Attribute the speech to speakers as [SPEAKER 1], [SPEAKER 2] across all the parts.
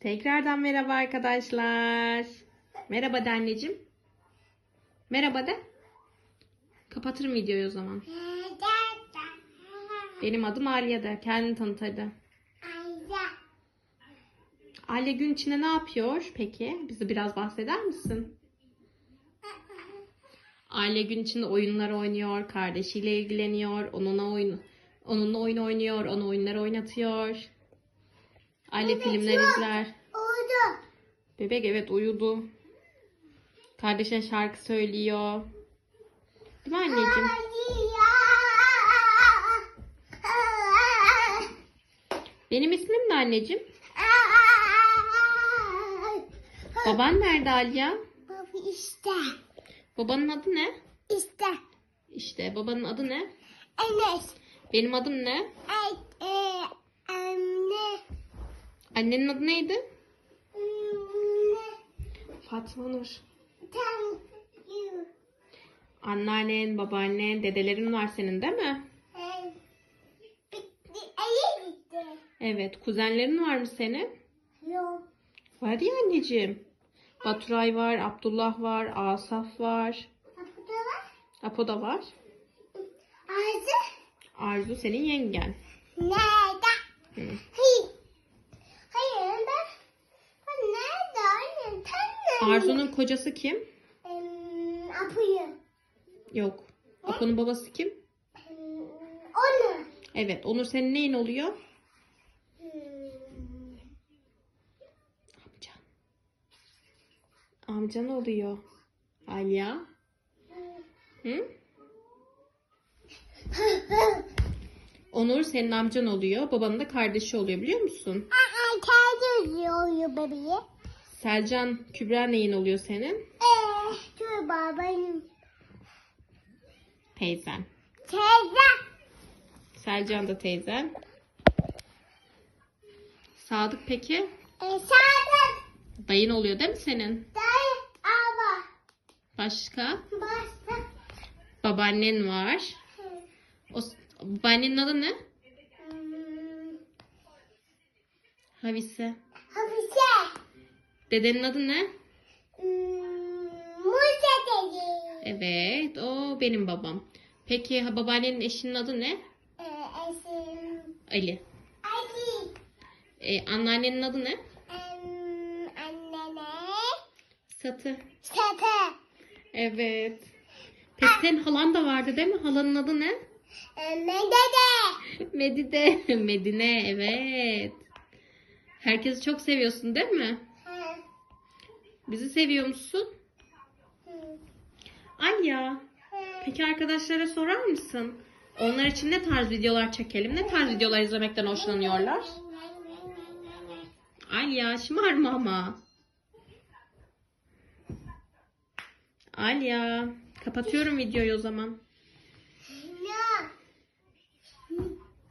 [SPEAKER 1] Tekrardan merhaba arkadaşlar. Merhaba de anneciğim. Merhaba de. Kapatırım videoyu o zaman. Benim adım Alya de. Kendini tanıt hadi. Alya gün içinde ne yapıyor peki? Bize biraz bahseder misin? Aile gün içinde oyunlar oynuyor, kardeşiyle ilgileniyor, onunla oyun onunla oyun oynuyor, onu oyunlar oynatıyor. Aile filmler izler.
[SPEAKER 2] Oldu.
[SPEAKER 1] Bebek evet uyudu. Kardeşine şarkı söylüyor. Değil mi anneciğim? Benim ismim ne anneciğim? Baban nerede Alya?
[SPEAKER 2] Baba işte.
[SPEAKER 1] Babanın adı ne?
[SPEAKER 2] İşte.
[SPEAKER 1] İşte babanın adı ne?
[SPEAKER 2] Enes.
[SPEAKER 1] Benim adım ne?
[SPEAKER 2] Ay.
[SPEAKER 1] Annenin adı neydi?
[SPEAKER 2] Anne.
[SPEAKER 1] Fatma Nur. Anneannen, babaannen, dedelerin var senin değil mi?
[SPEAKER 2] Bitti.
[SPEAKER 1] Evet. Kuzenlerin var mı senin?
[SPEAKER 2] Yok.
[SPEAKER 1] Var ya anneciğim. Baturay var, Abdullah var, Asaf var.
[SPEAKER 2] Kapıda var.
[SPEAKER 1] Apo da var.
[SPEAKER 2] Ağzı.
[SPEAKER 1] Arzu senin yengen.
[SPEAKER 2] Nerede?
[SPEAKER 1] Hı. Arzu'nun kocası kim?
[SPEAKER 2] Apıyı.
[SPEAKER 1] Yok. Apo'nun babası kim?
[SPEAKER 2] Em, Onu.
[SPEAKER 1] Evet. Onur senin neyin oluyor?
[SPEAKER 2] Hmm.
[SPEAKER 1] Amcan. Amcan oluyor. Alya. Hı? Onur senin amcan oluyor. Babanın da kardeşi oluyor biliyor musun?
[SPEAKER 2] Aa, kendi uyuyor bebeği.
[SPEAKER 1] Selcan, Kübra neyin oluyor senin?
[SPEAKER 2] Eee, dur babanın.
[SPEAKER 1] Teyzen.
[SPEAKER 2] Teyze.
[SPEAKER 1] Selcan da teyzen. Sadık peki?
[SPEAKER 2] E, Sadık.
[SPEAKER 1] Dayın oluyor değil mi senin?
[SPEAKER 2] Dayı. Abla.
[SPEAKER 1] Başka?
[SPEAKER 2] Basta.
[SPEAKER 1] Babaannen var. O, babaannenin adı ne?
[SPEAKER 2] Hmm,
[SPEAKER 1] Havise. Dedenin adı ne?
[SPEAKER 2] Musa dedi.
[SPEAKER 1] Evet, o benim babam. Peki ha, babaannenin eşinin adı ne?
[SPEAKER 2] Ee, esim.
[SPEAKER 1] Ali.
[SPEAKER 2] Ali.
[SPEAKER 1] E, anneannenin adı ne?
[SPEAKER 2] Em, annene.
[SPEAKER 1] Satı.
[SPEAKER 2] Sete.
[SPEAKER 1] Evet. Peki senin halan da vardı değil mi? Halanın adı ne?
[SPEAKER 2] Em, dede.
[SPEAKER 1] Medide. Medine, evet. Herkesi çok seviyorsun değil mi? Bizi seviyor musun?
[SPEAKER 2] hı.
[SPEAKER 1] Peki arkadaşlara sorar mısın? Onlar için ne tarz videolar çekelim? Ne tarz videolar izlemekten hoşlanıyorlar? Alya şımarma ama. Alya. Kapatıyorum videoyu o zaman.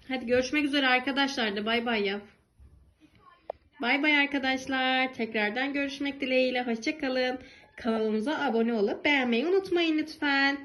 [SPEAKER 1] Hadi görüşmek üzere arkadaşlar da bay bay yap. Bay bay arkadaşlar. Tekrardan görüşmek dileğiyle. Hoşçakalın. Kanalımıza abone olup beğenmeyi unutmayın lütfen.